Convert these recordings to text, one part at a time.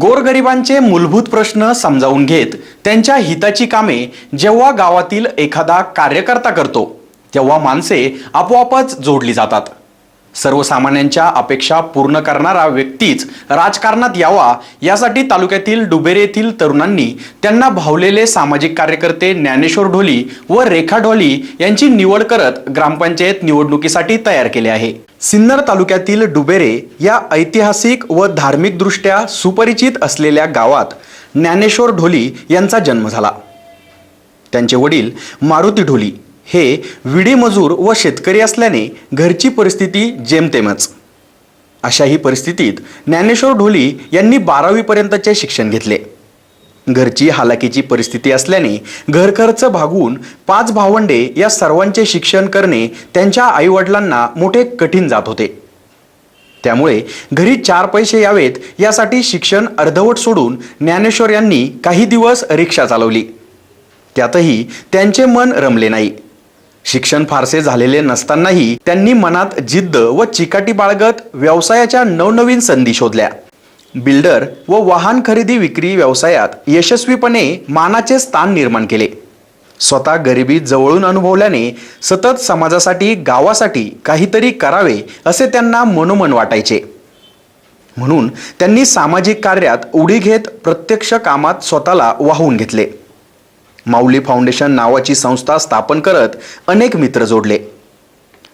गोरगरिबांचे मूलभूत प्रश्न समजावून घेत त्यांच्या हिताची कामे जेव्हा गावातील एखादा कार्यकर्ता करतो तेव्हा माणसे आपोआपच जोडली जातात. सर्वसामान्यांच्या अपेक्षा पूर्ण करणारा व्यक्तीच राजकारणात यावा यासाठी तालुक्यातील डुबेरे येथील तरुणांनी त्यांना भावलेले सामाजिक कार्यकर्ते ज्ञानेश्वर ढोली व रेखा ढोली यांची निवड करत ग्रामपंचायत निवडणुकीसाठी तयार केले आहे. सिन्नर तालुक्यातील डुबेरे या ऐतिहासिक व धार्मिकदृष्ट्या सुपरिचित असलेल्या गावात ज्ञानेश्वर ढोली यांचा जन्म झाला. त्यांचे वडील मारुती ढोली हे विडी मजूर व शेतकरी असल्याने घरची परिस्थिती जेमतेमच. अशाही परिस्थितीत ज्ञानेश्वर ढोली यांनी बारावीपर्यंतचे शिक्षण घेतले. घरची हालाकीची परिस्थिती असल्याने घरखर्च भागून पाच भावंडे या सर्वांचे शिक्षण करणे त्यांच्या आईवडिलांना मोठे कठीण जात होते. त्यामुळे घरी चार पैसे यावेत यासाठी शिक्षण अर्धवट सोडून ज्ञानेश्वर यांनी काही दिवस रिक्षा चालवली. त्यातही त्यांचे मन रमले नाही. शिक्षण फारसे झालेले नसतानाही त्यांनी मनात जिद्द व चिकाटी बाळगत व्यवसायाच्या नवनवीन संधी शोधल्या. बिल्डर व वाहन खरेदी विक्री व्यवसायात यशस्वीपणे मानाचे स्थान निर्माण केले. स्वतः गरिबी जवळून अनुभवल्याने सतत समाजासाठी गावासाठी काहीतरी करावे असे त्यांना मनोमन वाटायचे. म्हणून त्यांनी सामाजिक कार्यात उडी घेत प्रत्यक्ष कामात स्वतःला वाहून घेतले. माऊली फाउंडेशन नावाची संस्था स्थापन करत अनेक मित्र जोडले.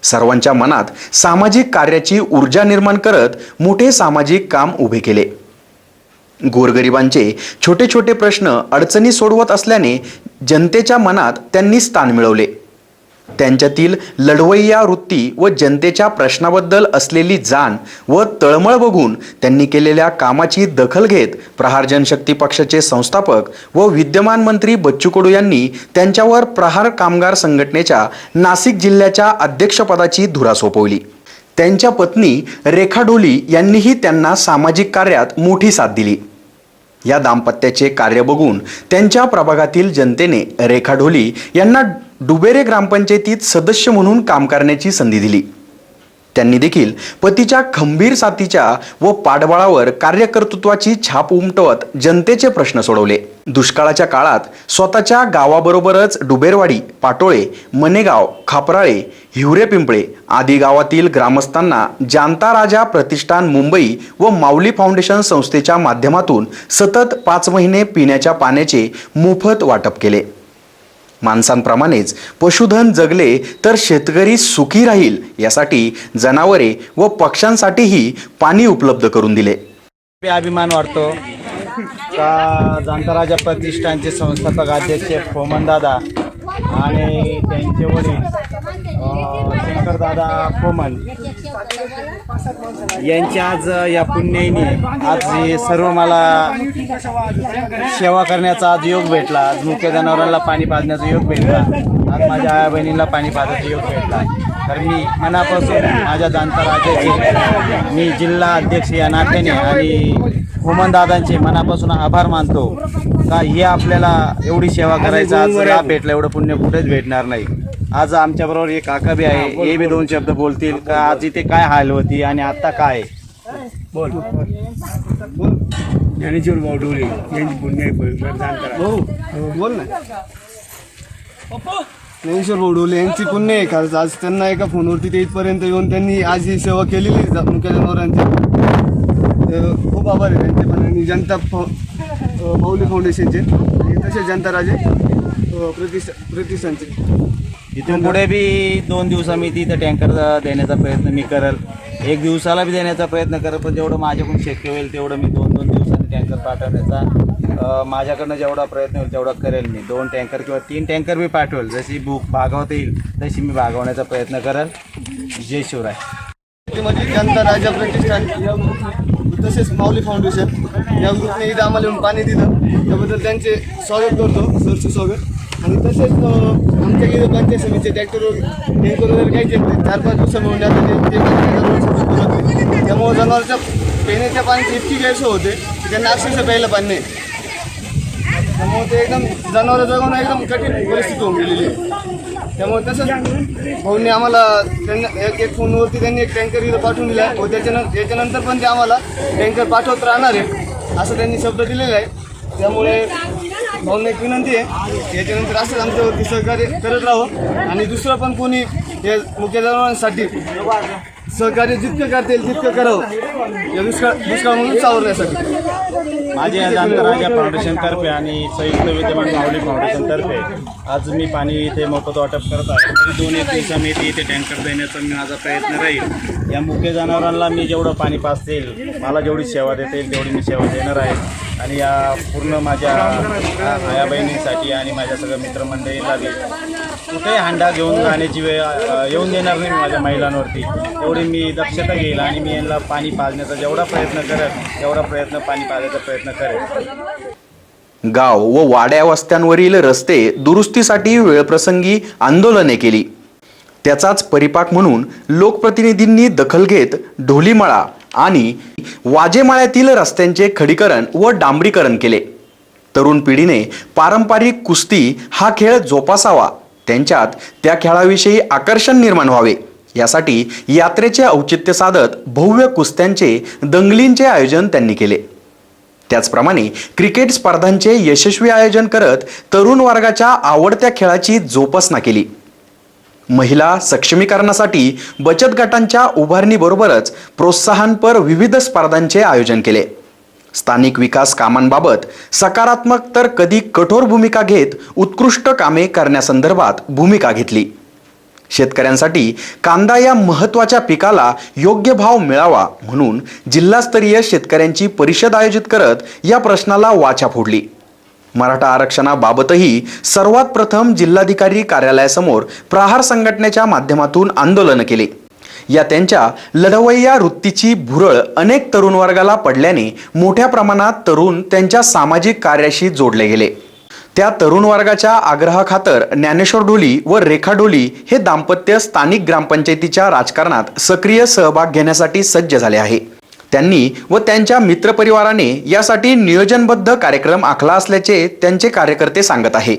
सर्वांच्या मनात सामाजिक कार्याची ऊर्जा निर्माण करत मोठे सामाजिक काम उभे केले. गोरगरिबांचे छोटे छोटे प्रश्न अडचणी सोडवत असल्याने जनतेच्या मनात त्यांनी स्थान मिळवले. त्यांच्यातील लढवय्या वृत्ती व जनतेच्या प्रश्नाबद्दल असलेली जाण व तळमळ बघून त्यांनी केलेल्या कामाची दखल घेत प्रहार जनशक्ती पक्षाचे संस्थापक व विद्यमान मंत्री बच्चू कडू यांनी त्यांच्यावर प्रहार कामगार संघटनेच्या नाशिक जिल्ह्याच्या अध्यक्षपदाची धुरा सोपवली. त्यांच्या पत्नी रेखा डोली यांनीही त्यांना सामाजिक कार्यात मोठी साथ दिली. या दाम्पत्याचे कार्य बघून त्यांच्या प्रभागातील जनतेने रेखा ढोली यांना डुबेरे ग्रामपंचायतीत सदस्य म्हणून काम करण्याची संधी दिली. त्यांनी देखील पतीच्या खंबीर साथीच्या व पाठबळावर कार्यकर्तृत्वाची छाप उमटवत जनतेचे प्रश्न सोडवले. दुष्काळाच्या काळात स्वतःच्या गावाबरोबरच डुबेरवाडी पाटोळे मनेगाव खापराळे हिवरे पिंपळे आदी गावातील ग्रामस्थांना जानता राजा प्रतिष्ठान मुंबई व माऊली फाउंडेशन संस्थेच्या माध्यमातून सतत पाच महिने पिण्याच्या पाण्याचे मोफत वाटप केले. माणसांप्रमाणेच पशुधन जगले तर शेतकरी सुखी राहील यासाठी जनावरे व पक्ष्यांसाठीही पाणी उपलब्ध करून दिले. अभिमान वाटतो का जाणता राजा प्रतिष्ठानचे संस्थापक अध्यक्ष फोमन दादा आणि त्यांचे वडील शंकरदादा कोमल फोमन यांच्या आज या पुण्याईने आज सर्व मला सेवा करण्याचा आज योग भेटला. आज मुख्य जनावरांना पाणी पाजण्याचा योग भेटला. आज माझ्या आया बहिणीला पाणी पाजायचा योग भेटला तर मी मनापासून माझ्या जाणता राजाचे मी जिल्हा अध्यक्ष या नात्याने आणि हुमन दादांचे मनापासून आभार मानतो. का हे आपल्याला एवढी सेवा करायचा आज लाभ भेटला एवढं पुण्य कुठेच भेटणार नाही. आज आमच्याबरोबर एक काका बी आहे हे बी दोन शब्द बोलतील. का आज इथे काय हाल होती आणि आता काय? बोल. ज्ञानेश्वर भाऊ डोळे यांची पुण्य हो. बोल ना. ज्ञानेश्वर बोडवले. यांची पुण्य आहे खरंच आज त्यांना एका फोनवरती ते इथपर्यंत येऊन त्यांनी आज ही सेवा केलेली आहे जा- जनावरांची तर खूप आभार आहे त्यांचे पण आणि जनता माऊली फाउंडेशनचे आणि तसेच जनता राजे प्रतिष्ठा प्रतिष्ठानचे. इथून पुढे बी दोन दिवसा मी तिथं टँकर देण्याचा प्रयत्न मी करेल. एक दिवसाला बी देण्याचा प्रयत्न करेल पण जेवढं माझ्याकडून शक्य होईल तेवढं मी दोन दोन दिवसांनी टँकर पाठवण्याचा माझ्याकडनं जेवढा प्रयत्न होईल तेवढा करेल मी. दोन टँकर किंवा तीन टँकर मी पाठवेल. जशी बुक भागवता येईल तशी मी भागवण्याचा प्रयत्न करेल. जय शिवराय. जनता राजा प्रतिष्ठान तसेच माऊली फाउंडेशन या ग्रुपने इथं आम्हाला येऊन पाणी दिलं. त्याबद्दल त्यांचे स्वागत करतो सरचं स्वागत. आणि तसेच आमच्या इथे पंचायत समितीचे ट्रॅक्टरवर टँकर वगैरे काही येत चार पाच दिवस मिळून ते- त्यामुळे जनावरच्या पिण्याच्या पाण्याची इतकी गैरसोय होते. त्यांना अक्षरशः प्यायला पाणी नाही त्यामुळे ते एकदम जनावरं जगवणं एकदम कठीण परिस्थिती होऊन गेलेली आहे. त्यामुळे तसंच भाऊंनी आम्हाला त्यांना एक एक फोनवरती त्यांनी एक टँकर इथं पाठवून दिला व त्याच्यानंतर त्याच्यानंतर पण ते आम्हाला टँकर पाठवत राहणार आहे. असं त्यांनी शब्द दिलेला आहे. त्यामुळे भाऊंना एक विनंती आहे. याच्यानंतर असंच आमच्यावरती सहकार्य करत राहावं आणि दुसरं पण कोणी या मुख्य जनावरांसाठी सहकार्य जितकं करता येईल तितकं करावं. या दुष्काळ दुष्काळ म्हणून सावरण्यासाठी. माझे आज आंतरराजा फाउंडेशन तर्फे आणि संयुक्त विद्यमान माऊली फाउंडेशन तर्फे आज मी पाणी इथे मोफत वाटप करत आहे. तरी दोन एक दिवसामध्ये इथे टँकर देण्याचा मी माझा प्रयत्न राहील. या मुख्य जनावरांना मी जेवढं पाणी पाचतील मला जेवढी सेवा देता येईल तेवढी मी सेवा देणार आहे. आणि या पूर्ण माझ्या आया बहिणीसाठी आणि माझ्या सगळ्या मित्रमंडळीला बी कुठेही हांडा घेऊन जाण्याची वेळ येऊन देणार नाही माझ्या महिलांवरती. एवढी मी दक्षता घेईल आणि मी यांना पाणी पाजण्याचा जेवढा प्रयत्न करेन तेवढा प्रयत्न पाणी पाजण्याचा प्रयत्न करेन गाव व वाड्या वस्त्यांवरील रस्ते दुरुस्तीसाठी वेळप्रसंगी आंदोलने केली. त्याचाच परिपाक म्हणून लोकप्रतिनिधींनी दखल घेत ढोलीमळा आणि वाजेमाळ्यातील रस्त्यांचे खडीकरण व डांबरीकरण केले. तरुण पिढीने पारंपरिक कुस्ती हा खेळ जोपासावा. त्यांच्यात त्या खेळाविषयी आकर्षण निर्माण व्हावे. यासाठी यात्रेचे औचित्य साधत भव्य कुस्त्यांचे दंगलींचे आयोजन त्यांनी केले. त्याचप्रमाणे क्रिकेट स्पर्धांचे यशस्वी आयोजन करत तरुण वर्गाच्या आवडत्या खेळाची जोपासना केली. महिला सक्षमीकरणासाठी बचत गटांच्या उभारणीबरोबरच प्रोत्साहनपर विविध स्पर्धांचे आयोजन केले. स्थानिक विकास कामांबाबत सकारात्मक तर कधी कठोर भूमिका घेत उत्कृष्ट कामे करण्यासंदर्भात भूमिका घेतली. शेतकऱ्यांसाठी कांदा या महत्त्वाच्या पिकाला योग्य भाव मिळावा म्हणून जिल्हास्तरीय शेतकऱ्यांची परिषद आयोजित करत या प्रश्नाला वाचा फोडली. मराठा आरक्षणाबाबतही सर्वात प्रथम जिल्हाधिकारी कार्यालयासमोर प्रहार संघटनेच्या माध्यमातून आंदोलन केले. या त्यांच्या लढवय्या वृत्तीची भुरळ अनेक तरुण वर्गाला पडल्याने मोठ्या प्रमाणात तरुण त्यांच्या सामाजिक कार्याशी जोडले गेले. त्या तरुण वर्गाच्या आग्रहाखातर ज्ञानेश्वर डोली व रेखा डोली हे दाम्पत्य स्थानिक ग्रामपंचायतीच्या राजकारणात सक्रिय सहभाग घेण्यासाठी सज्ज झाले आहे. त्यांनी व त्यांच्या मित्रपरिवाराने यासाठी नियोजनबद्ध कार्यक्रम आखला असल्याचे त्यांचे कार्यकर्ते सांगत आहे.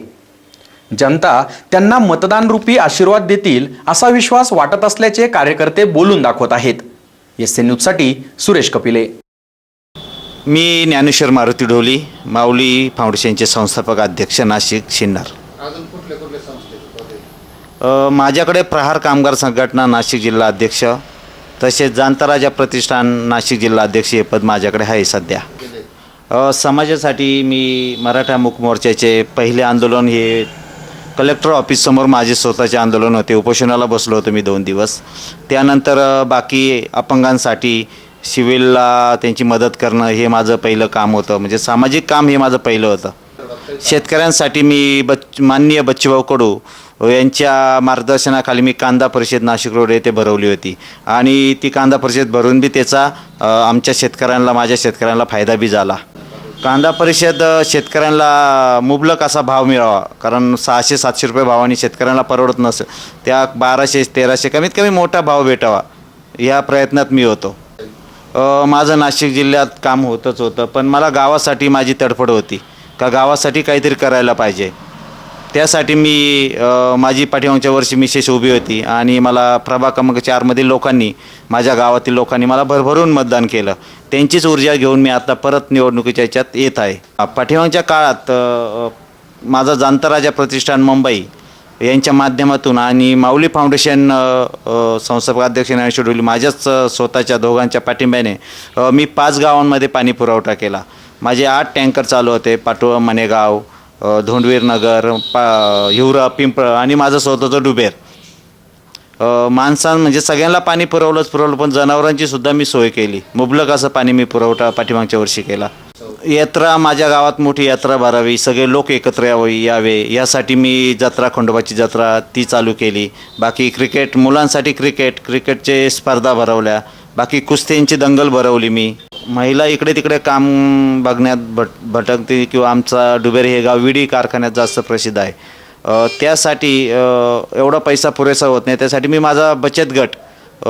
जनता त्यांना मतदान रूपी आशीर्वाद देतील असा विश्वास वाटत असल्याचे कार्यकर्ते बोलून दाखवत आहेत. एस एन न्यूजसाठी सुरेश कपिले. मी ज्ञानेश्वर मारुती ढोली माऊली फाउंडेशनचे संस्थापक अध्यक्ष नाशिक शिन्नर. माझ्याकडे प्रहार कामगार संघटना नाशिक जिल्हा अध्यक्ष तसेच जांतराजा प्रतिष्ठान नाशिक जिल्हा अध्यक्ष हे पद माझ्याकडे आहे सध्या. समाजासाठी मी मराठा मुक मोर्चाचे पहिले आंदोलन हे कलेक्टर ऑफिससमोर माझे स्वतःचे आंदोलन होते. उपोषणाला बसलो होतो मी दोन दिवस. त्यानंतर बाकी अपंगांसाठी सिव्हिलला त्यांची मदत करणं हे माझं पहिलं काम होतं. म्हणजे सामाजिक काम हे माझं पहिलं होतं. शेतकऱ्यांसाठी मी बच माननीय बच्चूभाऊ कडू यांच्या मार्गदर्शनाखाली मी कांदा परिषद नाशिक रोड येथे भरवली होती. आणि ती कांदा परिषद भरून बी त्याचा आमच्या शेतकऱ्यांना माझ्या शेतकऱ्यांना फायदा बी झाला. कांदा परिषद शेतकऱ्यांना मुबलक असा भाव मिळावा. कारण सहाशे सातशे रुपये भावाने शेतकऱ्यांना परवडत नसेल त्या बाराशे तेराशे कमीत कमी मोठा भाव भेटावा. या प्रयत्नात मी होतो. माझं नाशिक जिल्ह्यात काम होतंच होतं. पण मला गावासाठी माझी तडफड होती. का गावासाठी काहीतरी करायला पाहिजे. त्यासाठी मी अ, माझी पाठीमागच्या वर्षी मी शेष उभी होती आणि मला प्रभाग क्रमांक चारमधील लोकांनी माझ्या गावातील लोकांनी मला भरभरून मतदान केलं. त्यांचीच ऊर्जा घेऊन मी आता परत निवडणुकीच्या याच्यात येत आहे. पाठीमागच्या काळात अ, माझा जांताराजा प्रतिष्ठान मुंबई यांच्या माध्यमातून आणि माऊली फाउंडेशन अ, अ, संस्थापक अध्यक्ष ज्ञानेश्वर डोली माझ्याच अ, स्वतःच्या दोघांच्या पाठिंब्याने अ, मी पाच गावांमध्ये पाणी पुरवठा केला. माझे आठ टँकर चालू होते पाटोळा मनेगाव धोंडवीर नगर पा हिवरा पिंपळ आणि माझं स्वतःचं डुबेर. माणसां म्हणजे सगळ्यांना पाणी पुरवलंच पुरवलं पण जनावरांची सुद्धा मी सोय केली. मुबलक असं पाणी मी पुरवठा पाठीमागच्या वर्षी केला. यात्रा माझ्या गावात मोठी यात्रा भरावी सगळे लोक एकत्र यावे यावे यासाठी मी जत्रा खंडोबाची जत्रा ती चालू केली. बाकी क्रिकेट मुलांसाठी क्रिकेट क्रिकेटचे स्पर्धा भरवल्या. बाकी कुस्त्यांची दंगल भरवली मी. महिला इकडे तिकडे काम बघण्यात भट भटकते किंवा आमचा डुबेर हे गाव विडी कारखान्यात जास्त प्रसिद्ध आहे. अ, त्यासाठी अ, एवढा पैसा पुरेसा होत नाही. त्यासाठी मी माझा बचत गट अ,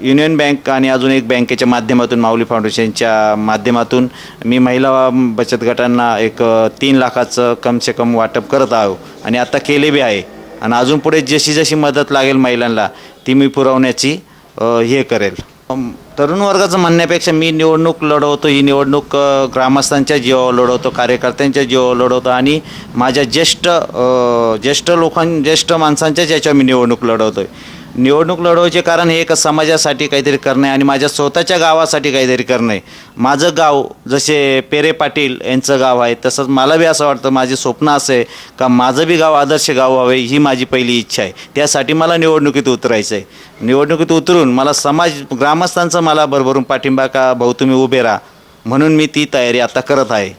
युनियन बँक आणि अजून एक बँकेच्या माध्यमातून माऊली फाउंडेशनच्या माध्यमातून मी महिला बचत गटांना एक अ, तीन लाखाचं कमसे कम वाटप करत आहो. आणि आता केले बी आहे. आणि अजून पुढे जशी जशी मदत लागेल महिलांना ती मी पुरवण्याची अ, हे करेल. अम, तरुण वर्गाचं म्हणण्यापेक्षा मी निवडणूक लढवतो ही निवडणूक ग्रामस्थांच्या जीवावर लढवतो कार्यकर्त्यांच्या जीवावर लढवतो आणि माझ्या ज्येष्ठ ज्येष्ठ लोकां ज्येष्ठ माणसांच्याच याच्यावर मी निवडणूक लढवतो आहे निवडणूक लढवायचे कारण हे एक समाजासाठी काहीतरी करणे आणि माझ्या स्वतःच्या गावासाठी काहीतरी करणे. माझं गाव जसे पेरे पाटील यांचं गाव आहे तसंच मला बी असं वाटतं माझे स्वप्न असं आहे का माझं बी गाव आदर्श गाव व्हावे ही माझी पहिली इच्छा आहे. त्यासाठी मला निवडणुकीत उतरायचं आहे. निवडणुकीत उतरून मला समाज ग्रामस्थांचा मला भरभरून पाठिंबा का भाऊ तुम्ही उभे राहा. म्हणून मी ती तयारी आता करत आहे.